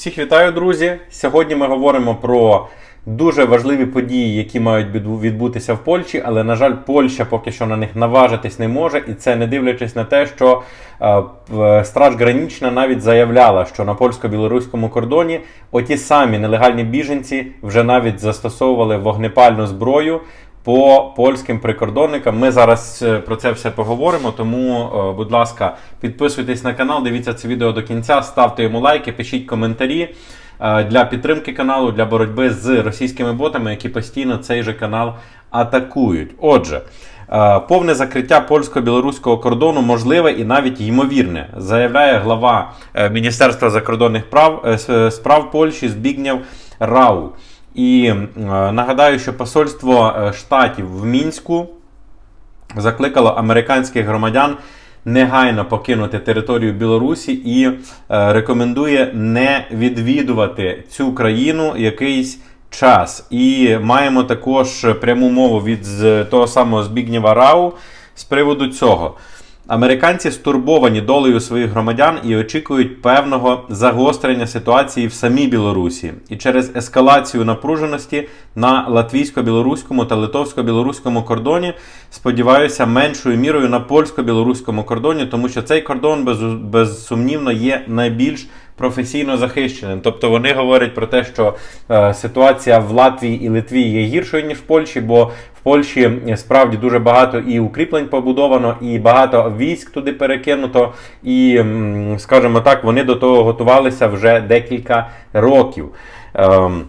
Всіх вітаю, друзі! Сьогодні ми говоримо про дуже важливі події, які мають відбутися в Польщі, але, на жаль, Польща поки що на них наважитись не може, і це не дивлячись на те, що е, Страж Гранічна навіть заявляла, що на польсько-білоруському кордоні оті самі нелегальні біженці вже навіть застосовували вогнепальну зброю. По польським прикордонникам ми зараз е, про це все поговоримо. Тому, е, будь ласка, підписуйтесь на канал, дивіться це відео до кінця, ставте йому лайки, пишіть коментарі е, для підтримки каналу, для боротьби з російськими ботами, які постійно цей же канал атакують. Отже. Повне закриття польсько-білоруського кордону можливе і навіть ймовірне, заявляє глава Міністерства закордонних прав справ Польщі Збігнєв Рау. І е, нагадаю, що посольство е, штатів в Мінську закликало американських громадян негайно покинути територію Білорусі і е, рекомендує не відвідувати цю країну якийсь час. І маємо також пряму мову від того самого Збігнєва Рау з приводу цього. Американці стурбовані долею своїх громадян і очікують певного загострення ситуації в самій Білорусі. І через ескалацію напруженості на латвійсько-білоруському та литовсько-білоруському кордоні, сподіваюся, меншою мірою на польсько-білоруському кордоні, тому що цей кордон без, безсумнівно є найбільш професійно захищеним. Тобто вони говорять про те, що е, ситуація в Латвії і Литві є гіршою ніж в Польщі, бо в Польщі е, справді дуже багато і укріплень побудовано, і багато військ туди перекинуто. І, скажімо так, вони до того готувалися вже декілька років. Ем,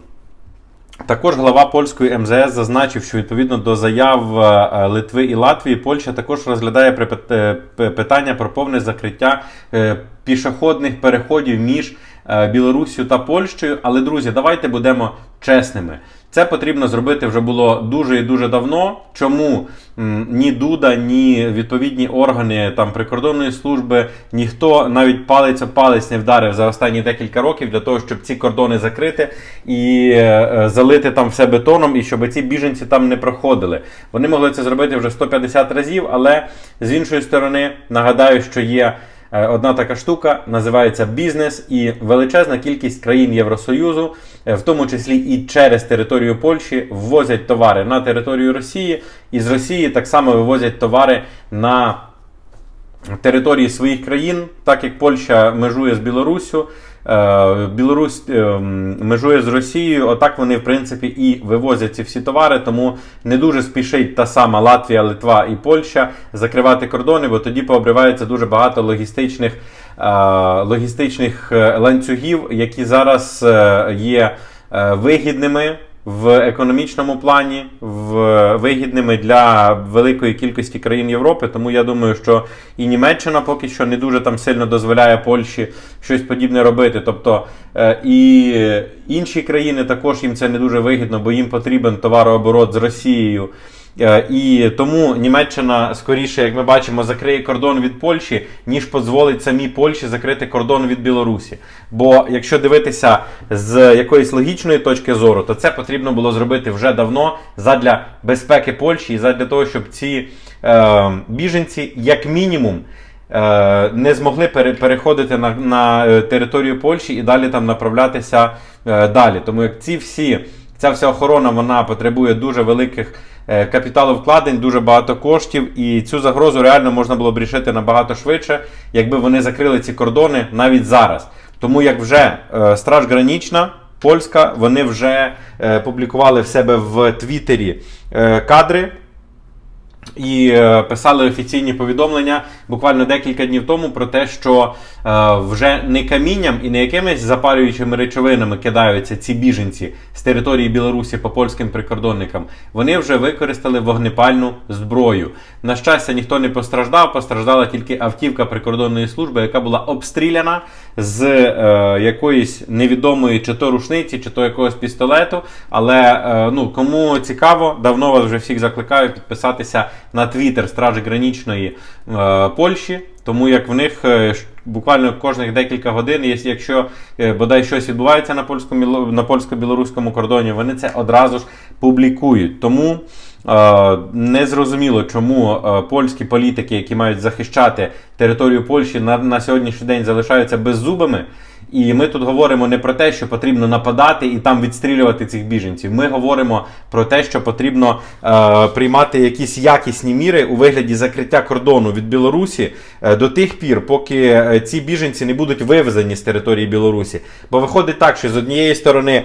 також глава польської МЗС зазначив, що відповідно до заяв е, Литви і Латвії, Польща також розглядає е, питання про повне закриття е, пішохідних переходів між Білорусію та Польщею. Але, друзі, давайте будемо чесними. Це потрібно зробити вже було дуже і дуже давно. Чому ні Дуда, ні відповідні органи там прикордонної служби, ніхто навіть палець об палець не вдарив за останні декілька років для того, щоб ці кордони закрити і е, е, залити там все бетоном, і щоб ці біженці там не проходили. Вони могли це зробити вже 150 разів, але з іншої сторони нагадаю, що є. Е, Одна така штука називається бізнес, і величезна кількість країн Євросоюзу, е, в тому числі і через територію Польщі, ввозять товари на територію Росії, і з Росії так само вивозять товари на території своїх країн, так як Польща межує з Білоруссю, Білорусь е, межує з Росією, отак вони, в принципі, і вивозять ці всі товари, тому не дуже спішить та сама Латвія, Литва і Польща закривати кордони, бо тоді пообривається дуже багато логістичних, е, логістичних е, ланцюгів, які зараз е, є е, вигідними в економічному плані, в вигідними для великої кількості країн Європи. Тому я думаю, що і Німеччина поки що не дуже там сильно дозволяє Польщі щось подібне робити. Тобто е, і інші країни також їм це не дуже вигідно, бо їм потрібен товарооборот з Росією. Е, І тому Німеччина скоріше, як ми бачимо, закриє кордон від Польщі, ніж дозволить самій Польщі закрити кордон від Білорусі. Біякщо дивитися з якоїсь логічної точки зору, то це потрібно було зробити вже давно задля безпеки Польщі і задля того, щоб ці е, біженці, як мінімум, е, не змогли пере- переходити на, на е, територію Польщі і далі там направлятися е, далі. Тому як ці всі, ця вся охорона вона потребує дуже великих е, капіталовкладень, дуже багато коштів, і цю загрозу реально можна було б рішити набагато швидше, якби вони закрили ці кордони навіть зараз. Тому як вже е, Страж Гранічна. Польська, вони вже е, публікували в себе в Твіттері е, кадри і е, писали офіційні повідомлення буквально декілька днів тому про те, що е, вже не камінням і не якимись запалюючими речовинами кидаються ці біженці з території Білорусі по польським прикордонникам. Вони вже використали вогнепальну зброю. На щастя, ніхто не постраждав. Постраждала тільки автівка прикордонної служби, яка була обстріляна з е, якоїсь невідомої чи то рушниці, чи то якогось пістолету. Але е, ну кому цікаво, давно вас вже всіх закликаю підписатися на твіттер Стражі Гранічної е, Польщі. Тому як в них е, буквально кожних декілька годин, якщо е, бодай щось відбувається на польсько на польсько-білоруському кордоні, вони це одразу ж публікують. Тому е, не зрозуміло, чому польські політики, які мають захищати територію Польщі, на, на сьогоднішній день залишаються беззубими І ми тут говоримо не про те, що потрібно нападати і там відстрілювати цих біженців. Ми говоримо про те, що потрібно е, приймати якісь якісні міри у вигляді закриття кордону від Білорусі е, до тих пір, поки е, ці біженці не будуть вивезені з території Білорусі. Бо виходить так, що з однієї сторони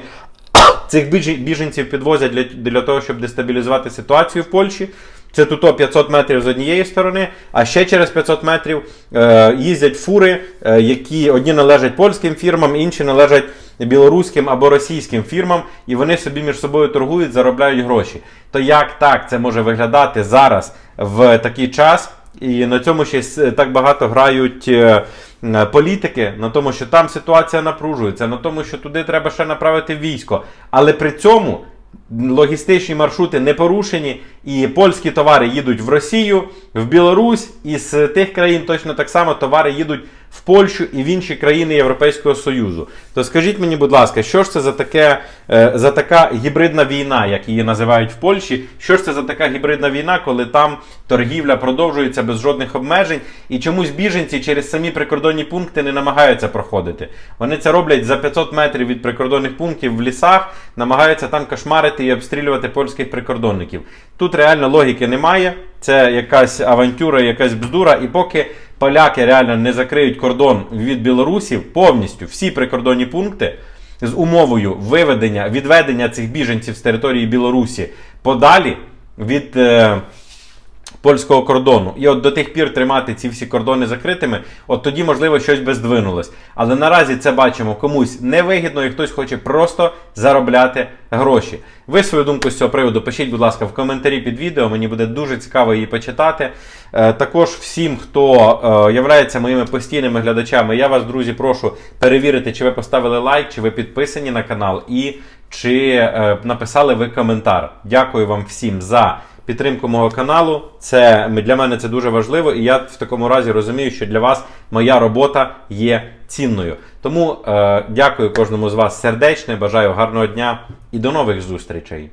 цих біженців підвозять для, для того, щоб дестабілізувати ситуацію в Польщі. Це тут 500 метрів з однієї сторони, а ще через 500 метрів е, їздять фури, е, які одні належать польським фірмам, інші належать білоруським або російським фірмам, і вони собі між собою торгують, заробляють гроші. То як так це може виглядати зараз в такий час? І на цьому ще так багато грають е, політики, на тому, що там ситуація напружується, на тому, що туди треба ще направити військо. Але при цьому логістичні маршрути не порушені, і польські товари їдуть в Росію, в Білорусь, і з тих країн точно так само товари їдуть в Польщу і в інші країни Європейського Союзу. То скажіть мені, будь ласка, що ж це за таке е, за така гібридна війна, як її називають в Польщі? Що ж це за така гібридна війна, коли там торгівля продовжується без жодних обмежень, і чомусь біженці через самі прикордонні пункти не намагаються проходити. Вони це роблять за 500 метрів від прикордонних пунктів в лісах, намагаються там кошмарити і обстрілювати польських прикордонників. Тут реально логіки немає. Це якась авантюра, якась бздура, і поки поляки реально не закриють кордон від білорусів повністю всі прикордонні пункти з умовою виведення, відведення цих біженців з території Білорусі подалі від. Польського кордону. І от до тих пір тримати ці всі кордони закритими, от тоді, можливо, щось би здвинулось. Але наразі це бачимо комусь невигідно, і хтось хоче просто заробляти гроші. Ви свою думку з цього приводу пишіть, будь ласка, в коментарі під відео. Мені буде дуже цікаво її почитати. Е, також всім, хто е, являється моїми постійними глядачами, я вас, друзі, прошу перевірити, чи ви поставили лайк, чи ви підписані на канал, і чи е, написали ви коментар. Дякую вам всім за підтримку мого каналу. Це для мене це дуже важливо, і я в такому разі розумію, що для вас моя робота є цінною. Тому е, дякую кожному з вас сердечно, бажаю гарного дня і до нових зустрічей.